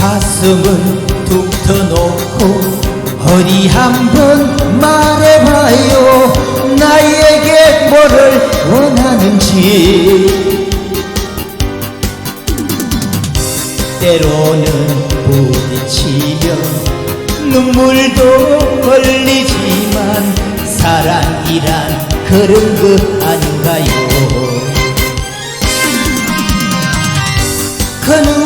가슴을 툭 터놓고 허리 한번 말해봐요. 나에게 뭐를 원하는지. 때로는 부딪히며 눈물도 흘리지만 사랑이란 그런 것 아닌가요? 그누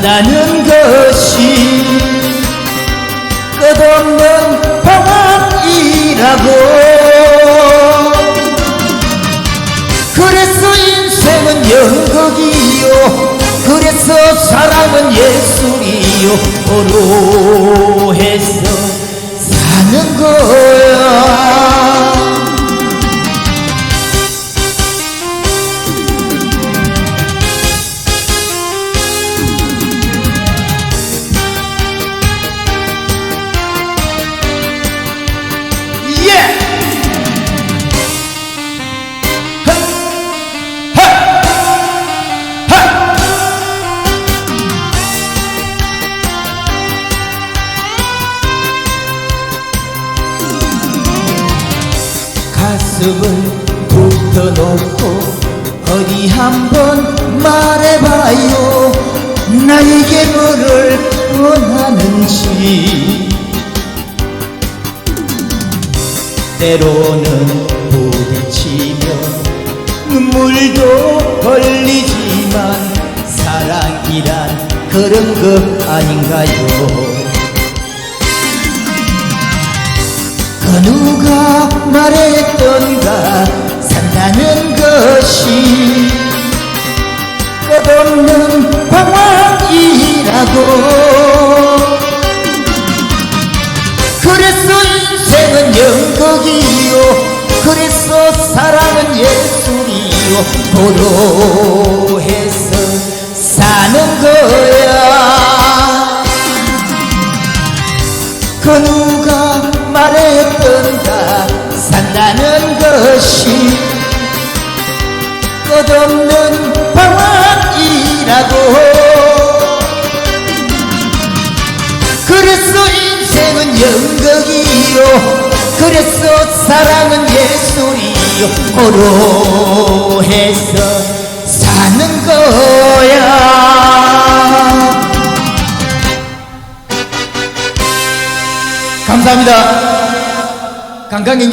산다는 것이 끝없는 방황이라고. 그래서 인생은 연극이요. 그래서 사랑은 예술이요. 도로 해서 사는 거 가슴을 툭 터놓고 어디 한번 말해봐요. 나에게 뭐를 원하는지. 때로는 부딪히며 눈물도 흘리지만 사랑이란 그런 것 아닌가요 그 누가 말했던가 산다는 것이 끝없는 방황이라고. 그래서 인생은 연극이요. 그래서 사랑은 예술이요. 도로해서 사는 거야. 그 누가 말했던가 산다는 것이 끝없는 방황이라고. 그래서 인생은 연극이요. 그래서 사랑은 예술이요. 호로 감사합니다. 강강경